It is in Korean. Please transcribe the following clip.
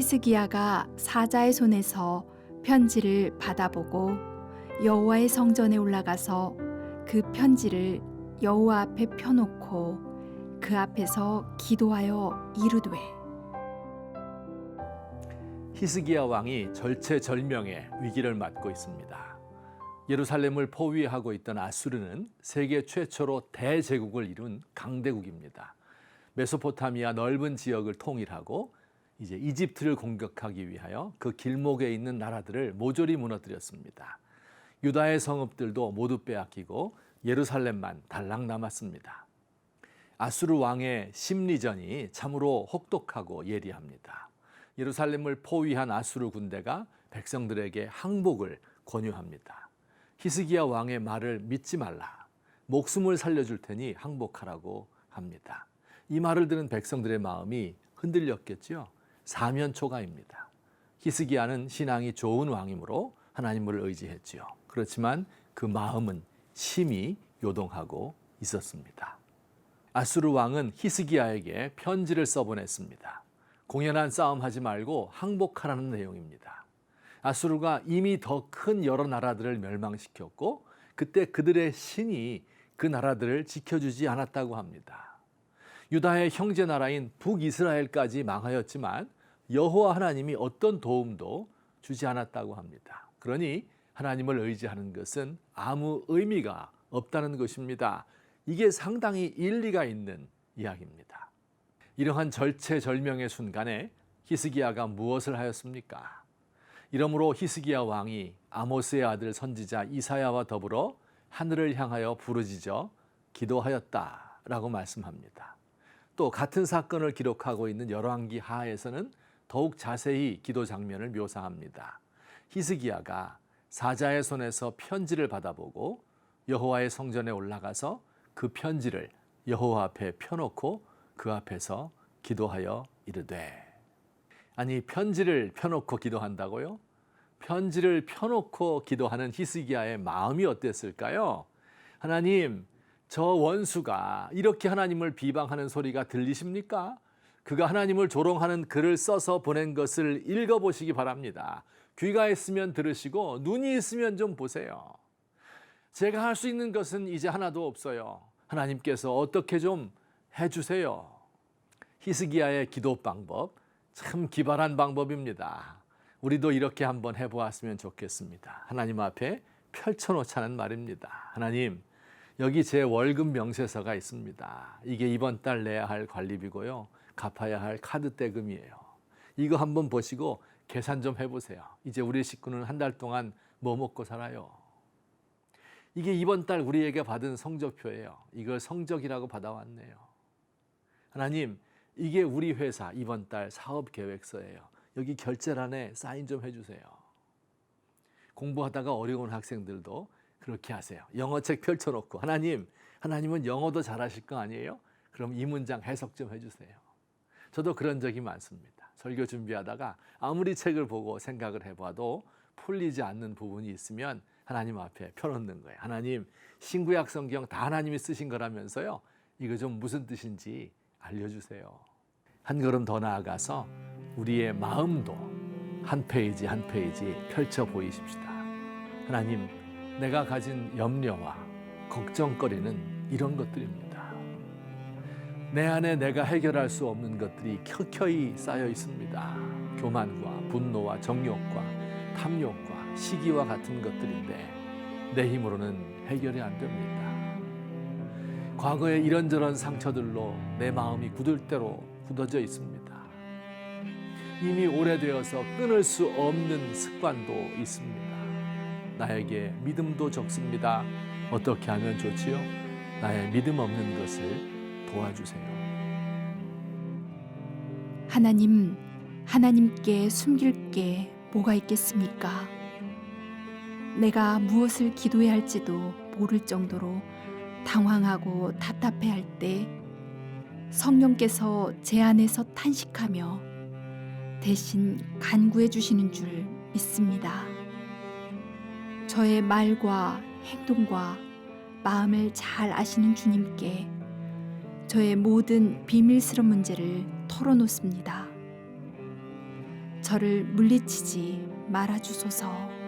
히스기야가 사자의 손에서 편지를 받아보고 여호와의 성전에 올라가서 그 편지를 여호와 앞에 펴놓고 그 앞에서 기도하여 이르되 히스기야 왕이 절체절명의 위기를 맞고 있습니다. 예루살렘을 포위하고 있던 아수르는 세계 최초로 대제국을 이룬 강대국입니다. 메소포타미아 넓은 지역을 통일하고 이제 이집트를 공격하기 위하여 그 길목에 있는 나라들을 모조리 무너뜨렸습니다. 유다의 성읍들도 모두 빼앗기고 예루살렘만 달랑 남았습니다. 아수르 왕의 심리전이 참으로 혹독하고 예리합니다. 예루살렘을 포위한 아수르 군대가 백성들에게 항복을 권유합니다. 히스기야 왕의 말을 믿지 말라. 목숨을 살려줄 테니 항복하라고 합니다. 이 말을 들은 백성들의 마음이 흔들렸겠지요. 사면초가입니다. 히스기야는 신앙이 좋은 왕이므로 하나님을 의지했지요. 그렇지만 그 마음은 심히 요동하고 있었습니다. 아수르 왕은 히스기야에게 편지를 써보냈습니다. 공연한 싸움 하지 말고 항복하라는 내용입니다. 아수르가 이미 더 큰 여러 나라들을 멸망시켰고 그때 그들의 신이 그 나라들을 지켜주지 않았다고 합니다. 유다의 형제 나라인 북이스라엘까지 망하였지만 여호와 하나님이 어떤 도움도 주지 않았다고 합니다. 그러니 하나님을 의지하는 것은 아무 의미가 없다는 것입니다. 이게 상당히 일리가 있는 이야기입니다. 이러한 절체절명의 순간에 히스기야가 무엇을 하였습니까? 이러므로 히스기야 왕이 아모스의 아들 선지자 이사야와 더불어 하늘을 향하여 부르짖어 기도하였다라고 말씀합니다. 또 같은 사건을 기록하고 있는 열왕기 하에서는 더욱 자세히 기도 장면을 묘사합니다. 히스기야가 사자의 손에서 편지를 받아보고 여호와의 성전에 올라가서 그 편지를 여호와 앞에 펴놓고 그 앞에서 기도하여 이르되 아니 편지를 펴놓고 기도한다고요? 편지를 펴놓고 기도하는 히스기야의 마음이 어땠을까요? 하나님, 저 원수가 이렇게 하나님을 비방하는 소리가 들리십니까? 그가 하나님을 조롱하는 글을 써서 보낸 것을 읽어보시기 바랍니다. 귀가 있으면 들으시고 눈이 있으면 좀 보세요. 제가 할 수 있는 것은 이제 하나도 없어요. 하나님께서 어떻게 좀 해주세요. 히스기야의 기도 방법 참 기발한 방법입니다. 우리도 이렇게 한번 해보았으면 좋겠습니다. 하나님 앞에 펼쳐놓자는 말입니다. 하나님, 여기 제 월급 명세서가 있습니다. 이게 이번 달 내야 할 관리비고요. 갚아야 할 카드 대금이에요. 이거 한번 보시고 계산 좀 해보세요. 이제 우리 식구는 한 달 동안 뭐 먹고 살아요? 이게 이번 달 우리에게 받은 성적표예요. 이걸 성적이라고 받아왔네요. 하나님, 이게 우리 회사 이번 달 사업 계획서예요. 여기 결제란에 사인 좀 해주세요. 공부하다가 어려운 학생들도 그렇게 하세요. 영어책 펼쳐놓고 하나님, 하나님은 영어도 잘하실 거 아니에요? 그럼 이 문장 해석 좀 해주세요. 저도 그런 적이 많습니다. 설교 준비하다가 아무리 책을 보고 생각을 해봐도 풀리지 않는 부분이 있으면 하나님 앞에 펴놓는 거예요. 하나님, 신구약 성경 다 하나님이 쓰신 거라면서요. 이거 좀 무슨 뜻인지 알려주세요. 한 걸음 더 나아가서 우리의 마음도 한 페이지 한 페이지 펼쳐 보이십시다. 하나님, 내가 가진 염려와 걱정거리는 이런 것들입니다. 내 안에 내가 해결할 수 없는 것들이 켜켜이 쌓여 있습니다. 교만과 분노와 정욕과 탐욕과 시기와 같은 것들인데 내 힘으로는 해결이 안 됩니다. 과거의 이런저런 상처들로 내 마음이 굳을 대로 굳어져 있습니다. 이미 오래되어서 끊을 수 없는 습관도 있습니다. 나에게 믿음도 적습니다. 어떻게 하면 좋지요? 나의 믿음 없는 것을 도와주세요. 하나님, 하나님께 숨길 게 뭐가 있겠습니까? 내가 무엇을 기도해야 할지도 모를 정도로 당황하고 답답해 할 때 성령께서 제 안에서 탄식하며 대신 간구해 주시는 줄 믿습니다. 저의 말과 행동과 마음을 잘 아시는 주님께 저의 모든 비밀스러운 문제를 털어놓습니다. 저를 물리치지 말아 주소서.